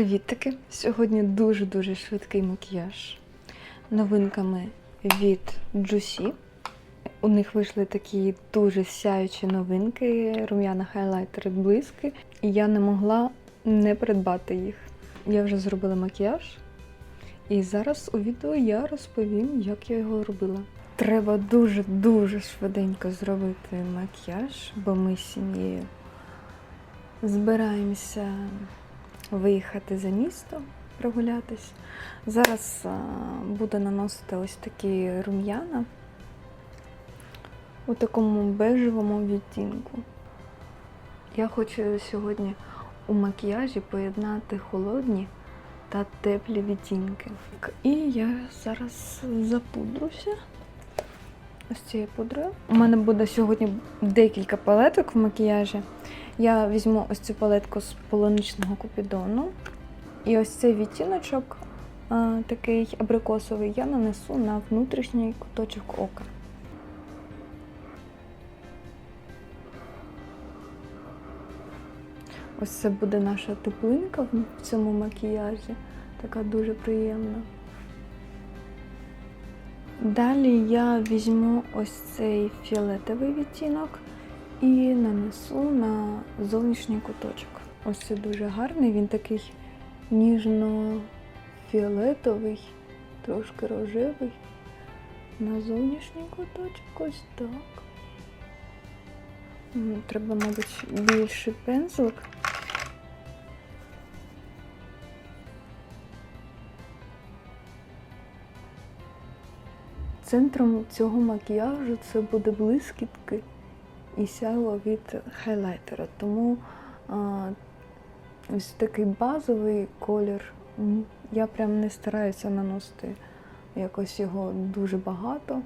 Привітики! Сьогодні дуже-дуже швидкий макіяж новинками від Juicy. У них вийшли такі дуже сяючі новинки, рум'яна хайлайтери, блиски, і я не могла не придбати їх. Я вже зробила макіяж, і зараз у відео я розповім, як я його робила. Треба дуже-дуже швиденько зробити макіяж, бо ми з сім'єю збираємося виїхати за місто, прогулятись. Зараз а, буду наносити ось такі рум'яна у такому бежевому відтінку. Я хочу сьогодні у макіяжі поєднати холодні та теплі відтінки. І я зараз запудруся ось цією пудрою. У мене буде сьогодні декілька палеток в макіяжі. Я візьму ось цю палетку з полуничного купідону. І ось цей відтіночок, такий абрикосовий, я нанесу на внутрішній куточок ока. Ось це буде наша теплинка в цьому макіяжі. Така дуже приємна. Далі я візьму ось цей фіолетовий відтінок і нанесу на зовнішній куточок. Ось це дуже гарний, він такий ніжно-фіолетовий, трошки рожевий. На зовнішній куточок ось так. Треба, мабуть, більший пензлик. Центром цього макіяжу це буде блискітки і сяйво від хайлайтера. Тому а, ось такий базовий колір. Я прям не стараюся наносити якось його дуже багато.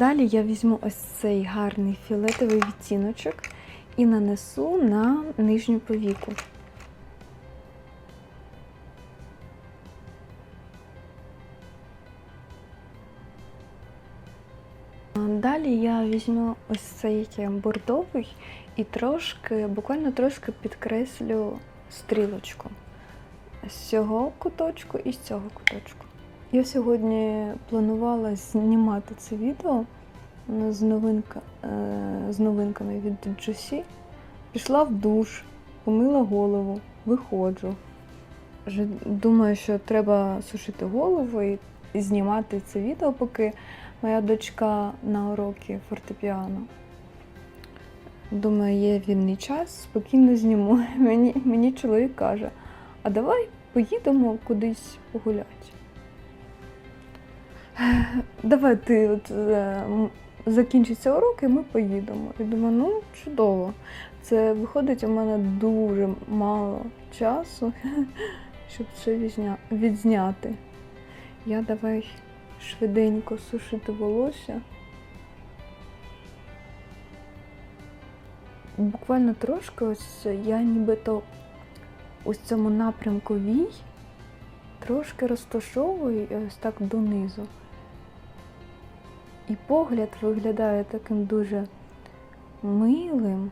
Далі я візьму ось цей гарний фіолетовий відтіночок і нанесу на нижню повіку. Далі я візьму ось цей бордовий і трошки, буквально трошки підкреслю стрілочку з цього куточку і з цього куточку. Я сьогодні планувала знімати це відео з, новинка, е, з новинками від Juicy. Пішла в душ, помила голову, виходжу. Думаю, що треба сушити голову і знімати це відео, поки моя дочка на уроки фортепіано. Думаю, є вільний час, спокійно зніму. Мені, мені чоловік каже, а давай поїдемо кудись погуляти. Давай ти от, е, м, закінчиться урок і ми поїдемо. І думаю, ну чудово. Це виходить у мене дуже мало часу, щоб це відзня- відзняти. Я давай швиденько сушити волосся. Буквально трошки ось я нібито ось цьому напрямку вій трошки розташовую ось так донизу. І погляд виглядає таким дуже милим.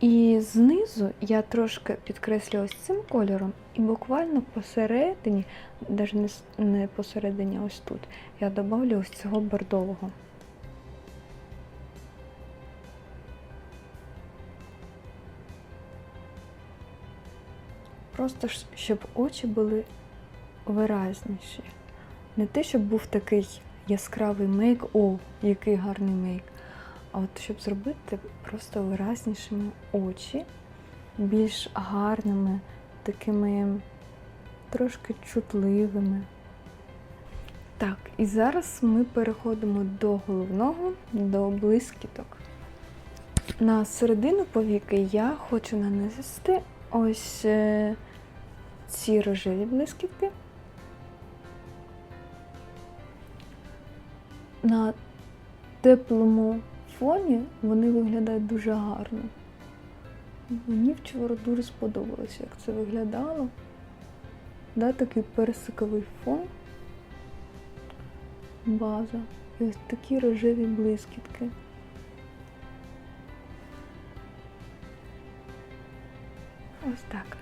І знизу я трошки підкреслю ось цим кольором, і буквально посередині, навіть не, посередині, ось тут, я додавлю ось цього бордового. Просто щоб очі були виразніші. Не те, щоб був такий яскравий мейк, о, який гарний мейк. А от щоб зробити просто виразнішими очі, більш гарними, такими трошки чутливими. Так, і зараз ми переходимо до головного, до блискіток. На середину повіки я хочу нанести ось е, ці рожеві блискітки. На теплому фоні вони виглядають дуже гарно. Мені вчора дуже сподобалося, як це виглядало. Да, такий персиковий фон. База. І ось такі рожеві блискітки. Ось так.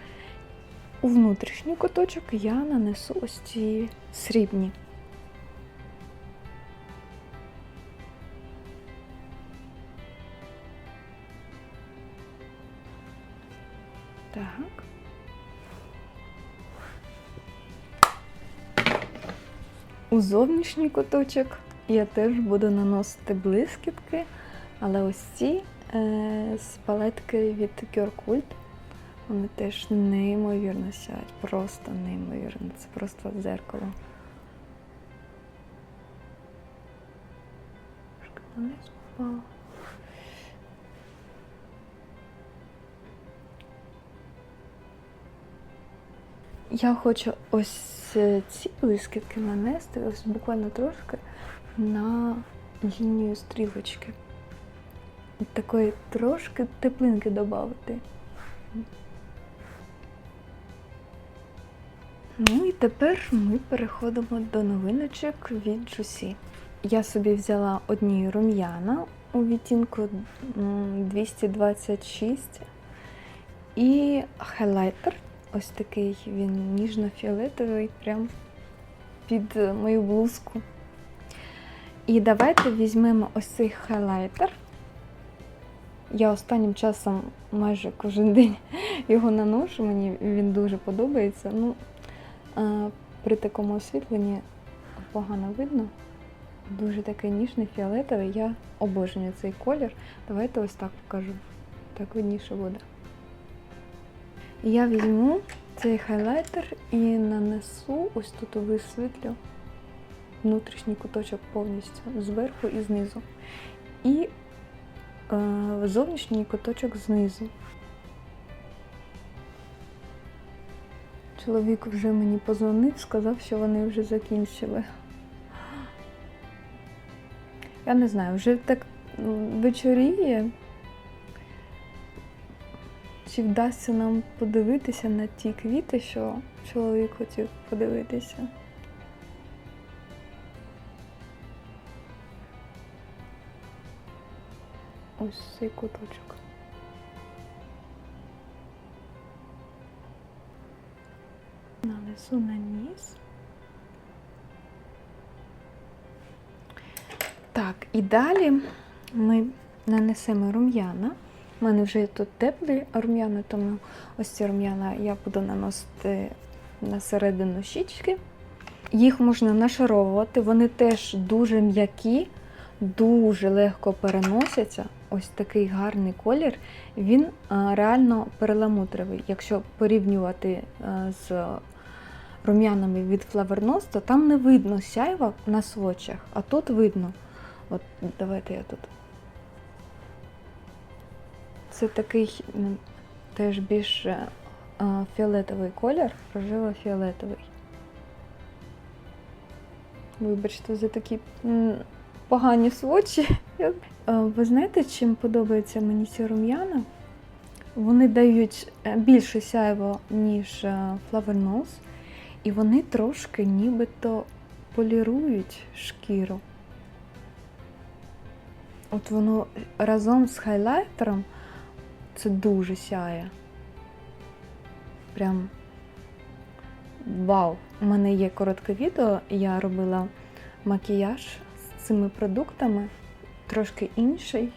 У внутрішній куточок я нанесу ось ці срібні. Так. У зовнішній куточок я теж буду наносити блискітки, але ось ці е, з палетки від Cure вони теж неймовірно сяють, просто неймовірно. Це просто дзеркало. Трошки вниз попало. Я хочу ось е, ці блискітки нанести ось буквально трошки на лінію стрілочки. Такої трошки теплинки додати. Ну і тепер ми переходимо до новиночок від Juicy. Я собі взяла одні рум'яна у відтінку 226 і хайлайтер. Ось такий він ніжно-фіолетовий, прям під е, мою блузку. І давайте візьмемо ось цей хайлайтер. Я останнім часом майже кожен день його наношу, мені він дуже подобається. Ну, при такому освітленні погано видно. Дуже такий ніжний фіолетовий. Я обожнюю цей колір. Давайте ось так покажу. Так видніше буде. Я візьму цей хайлайтер і нанесу ось тут висвітлю внутрішній куточок повністю зверху і знизу. І е, зовнішній куточок знизу. Чоловік вже мені позвонив, сказав, що вони вже закінчили. Я не знаю, вже так вечоріє. Чи вдасться нам подивитися на ті квіти, що чоловік хотів подивитися? Ось цей куточок. Нанесу на ніс. Так, і далі ми нанесемо рум'яна. У мене вже тут теплі рум'яна, тому ось ці рум'яна я буду наносити на середину щічки. Їх можна нашаровувати, вони теж дуже м'які, дуже легко переносяться. Ось такий гарний колір. Він реально перламутровий. Якщо порівнювати з рум'янами від Flavernos, то там не видно сяйва на свочах, а тут видно. От давайте я тут. Це такий теж більш е, а, фіолетовий колір, рожево-фіолетовий. Вибачте, за такі погані свочі. Е, Ви знаєте, чим подобається мені ці рум'яна? Вони дають е, більше сяйво, ніж е, Nose, і вони трошки нібито полірують шкіру. От воно разом з хайлайтером це дуже сяє. Прям вау! У мене є коротке відео, я робила макіяж з цими продуктами, трошки інший.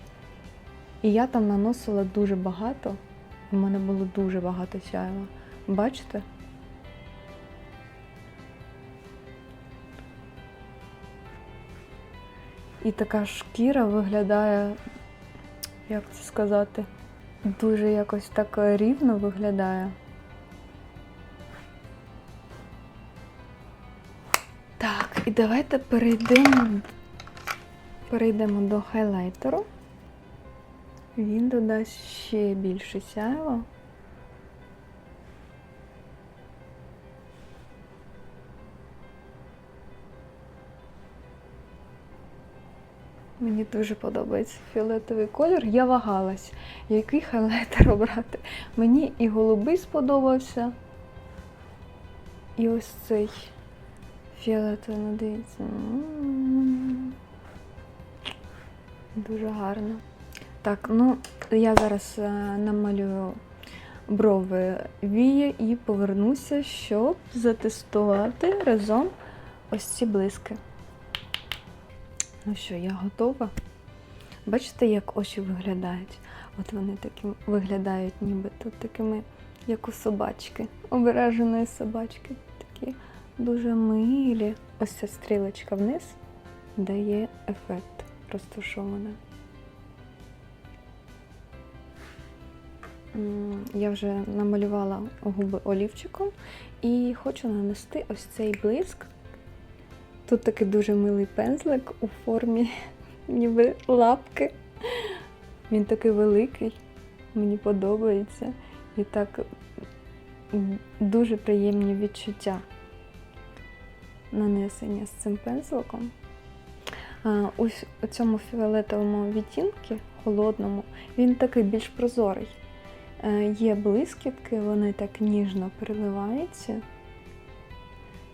І я там наносила дуже багато. У мене було дуже багато сяйва. Бачите? І така шкіра виглядає, як це сказати, дуже якось так рівно виглядає. Так, і давайте перейдемо, перейдемо до хайлайтеру. Він додасть ще більше сяйва. Мені дуже подобається фіолетовий колір. Я вагалась, який хайлайтер обрати. Мені і голубий сподобався. І ось цей фіолетовий, ну, дивіться. Дуже гарно. Так, ну я зараз е, намалюю брови вії і повернуся, щоб затестувати разом ось ці блиски. Ну що, я готова. Бачите, як очі виглядають? От вони такі виглядають нібито такими, як у собачки, ображеної собачки. Такі дуже милі. Ось ця стрілочка вниз дає ефект розташована. Я вже намалювала губи олівчиком і хочу нанести ось цей блиск. Тут такий дуже милий пензлик у формі ніби лапки. Він такий великий, мені подобається. І так дуже приємні відчуття нанесення з цим пензликом. Ось у цьому фіолетовому відтінку, холодному, він такий більш прозорий. Е, Є блискітки, вони так ніжно переливаються.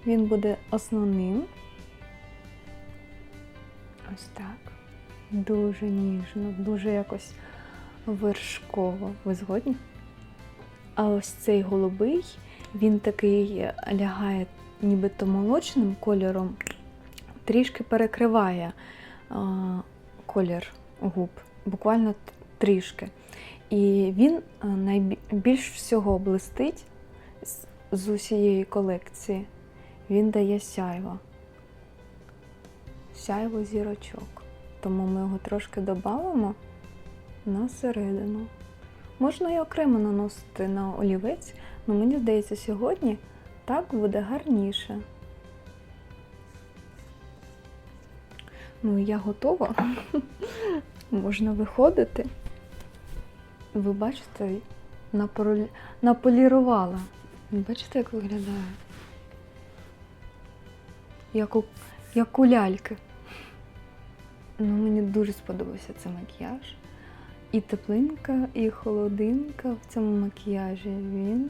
Він буде основним. Ось так. Дуже ніжно, дуже якось вершково. Ви згодні? А ось цей голубий, він такий лягає нібито молочним кольором, трішки перекриває колір губ, буквально трішки. І він а, найбі- більш всього блистить з усієї колекції. Він дає сяйво. Сяйво зірочок. Тому ми його трошки додамо на середину. Можна і окремо наносити на олівець, але мені здається, сьогодні так буде гарніше. Ну, я готова. Можна виходити. Ви бачите, наполі- наполірувала. Бачите, як виглядає? Як у, як у ляльки. Ну, мені дуже сподобався цей макіяж. І теплинка, і холодинка в цьому макіяжі він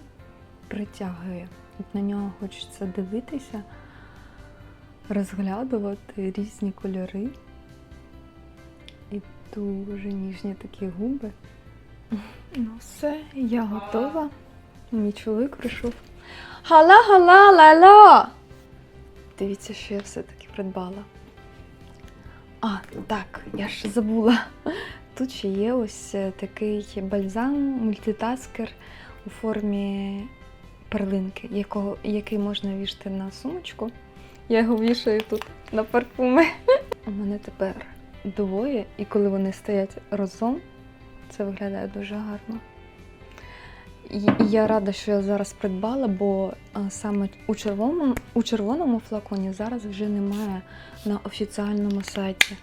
притягує. От на нього хочеться дивитися, розглядувати різні кольори. І дуже ніжні такі губи. Ну все, я готова. Мій чоловік прийшов. Хала, лайло! Дивіться, що я все-таки придбала. А, так, я ж забула. Тут ще є ось е, такий бальзам, мультитаскер у формі перлинки, якого, який можна вішати на сумочку. Я його вішаю тут на парфуми. У мене тепер двоє, і коли вони стоять разом, це виглядає дуже гарно. І і я рада, що я зараз придбала, бо а, саме у червоному, у червоному флаконі зараз вже немає на офіціальному сайті.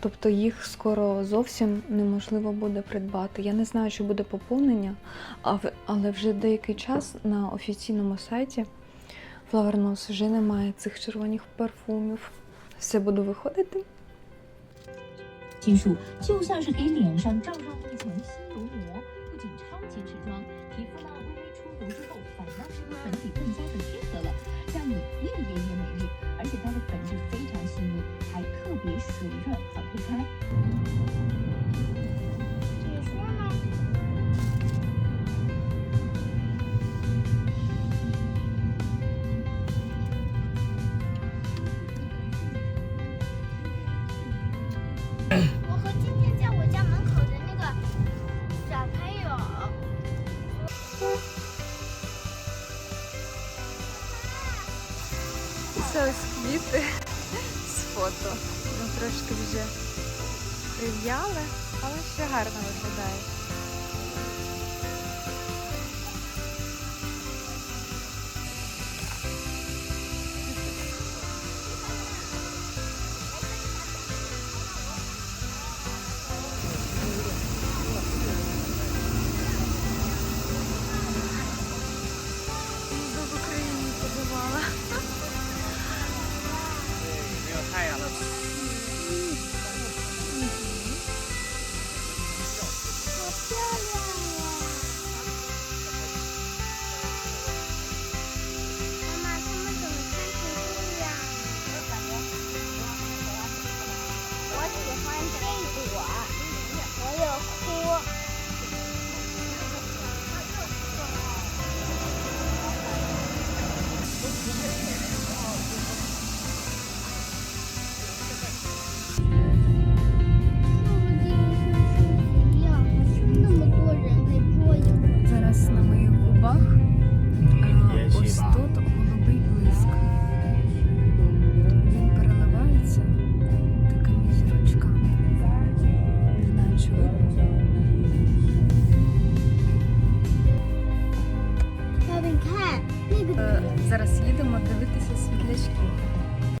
Тобто їх скоро зовсім неможливо буде придбати. Я не знаю, чи буде поповнення, а в- але вже деякий час на офіційному сайті Flower вже немає цих червоних парфумів. Все буду виходити.技术就像是给脸上罩上一层 比水热好推开。Трошки вже прив'яли, але ще гарно виглядає.